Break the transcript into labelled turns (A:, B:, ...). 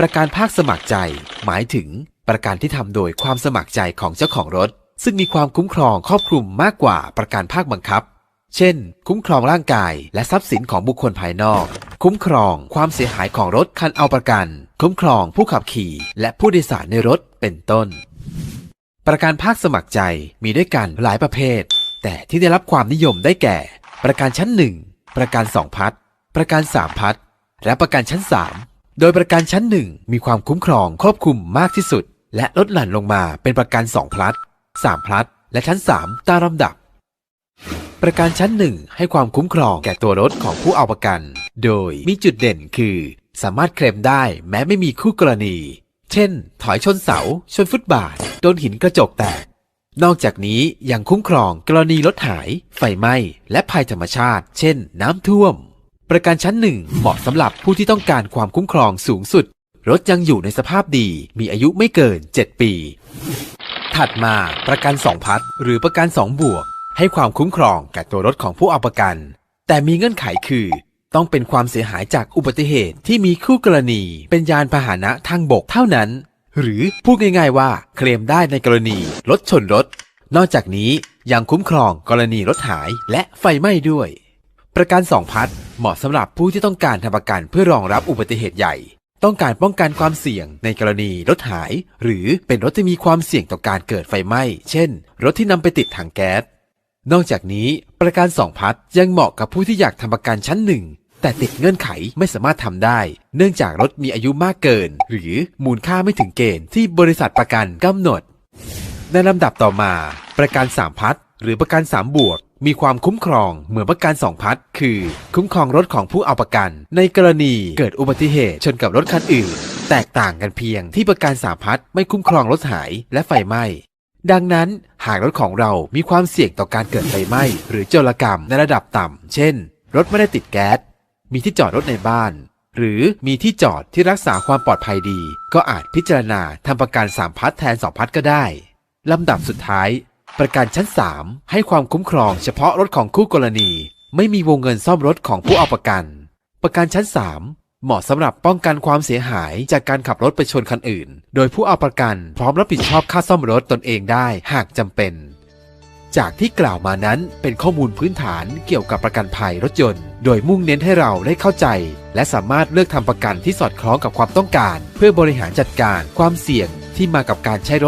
A: ประกันภาคสมัครใจ หมายถึงประกันที่ทำโดยความสมัครใจของเจ้าของรถ ซึ่งมีความคุ้มครองครอบคลุมมากกว่าประกันภาคบังคับ เช่น คุ้มครองร่างกาย และทรัพย์สินของบุคคลภายนอก คุ้มครองความเสียหายของรถคันเอาประกัน คุ้มครองผู้ขับขี่ และผู้โดยสารในรถเป็นต้น ประกันภาคสมัครใจมีด้วยกันหลายประเภท แต่ที่ได้รับความนิยมได้แก่ ประกันชั้น 1 ประกัน 2 พัดประกัน 3 พัดและประกันชั้น 3 โดยประกันชั้น1มีความคุ้มครองครอบคลุมมากที่สุด และลดหลั่นลงมาเป็นประกัน 2 พลัด3พลัดและชั้น 3 ตามลำดับ ประกันชั้น1ให้ความคุ้มครองแก่ตัวรถของผู้เอาประกัน โดยมีจุดเด่นคือ สามารถเคลมได้แม้ไม่มีคู่กรณี เช่น ถอยชนเสา ชนฟุตบาท โดนหินกระจกแตก นอกจากนี้ยังคุ้มครองกรณีรถหาย ไฟไหม้ และภัยธรรมชาติ เช่น น้ำท่วม ประกันชั้นหนึ่งเหมาะสำหรับผู้ที่ต้องการความคุ้มครองสูงสุด รถยังอยู่ในสภาพดี มีอายุไม่เกิน 7 ปี ถัดมาประกัน 2 พัดหรือประกัน 2 บวก ให้ความคุ้มครองแก่ตัวรถของผู้เอาประกัน แต่มีเงื่อนไขคือ ต้องเป็นความเสียหายจากอุบัติเหตุที่มีคู่กรณี เป็นยานพาหนะทางบกเท่านั้น หรือพูดง่ายๆว่าเคลมได้ในกรณีรถชนรถ นอกจากนี้ยังคุ้มครองกรณีรถหายและไฟไหม้ด้วย ประกัน 2 พัด เหมาะสำหรับผู้ที่ต้องการทำประกันเพื่อรองรับอุบัติเหตุใหญ่ ต้องการป้องกันความเสี่ยงในกรณีรถหาย หรือเป็นรถที่มีความเสี่ยงต่อการเกิดไฟไหม้ เช่น รถที่นำไปติดถังแก๊ส นอกจากนี้ประกัน2พัดยังเหมาะกับผู้ที่อยากทำประกันชั้นหนึ่งแต่ติดเงื่อนไขไม่สามารถทำได้ เนื่องจากรถมีอายุมากเกิน หรือมูลค่าไม่ถึงเกณฑ์ที่บริษัทประกันกำหนด ในลำดับต่อมา ประกัน3พัดหรือประกัน3บวก มีความคุ้มครองเหมือนประกัน2พัดคือ คุ้มครองรถของผู้เอาประกัน ในกรณีเกิดอุบัติเหตุชนกับรถคันอื่น แตกต่างกันเพียงที่ประกัน3พัดไม่คุ้มครองรถหายและไฟไหม้ดังนั้นหากรถของเรามีความเสี่ยงต่อการเกิดไฟไหม้หรือโจรกรรมในระดับต่ำ เช่น รถไม่ได้ติดแก๊ส มีที่จอดรถในบ้าน หรือมีที่จอดที่รักษาความปลอดภัยดี ก็อาจพิจารณาทำประกัน3พัดแทน2พัดก็ได้ลำดับสุดท้าย ประกันชั้น 3 ให้ความคุ้มครองเฉพาะรถของคู่กรณี ไม่มีวงเงินซ่อมรถของผู้เอาประกัน ประกันชั้น 3 เหมาะสำหรับป้องกันความเสียหายจากการขับรถไปชนคันอื่น โดยผู้เอาประกันพร้อมรับผิดชอบค่าซ่อมรถตนเองได้หากจำเป็น จากที่กล่าวมานั้นเป็นข้อมูลพื้นฐานเกี่ยวกับประกันภัยรถยนต์ โดยมุ่งเน้นให้เราได้เข้าใจ และสามารถเลือกทำประกันที่สอดคล้องกับความต้องการ เพื่อบริหารจัดการความเสี่ยงที่มากับการใช้รถ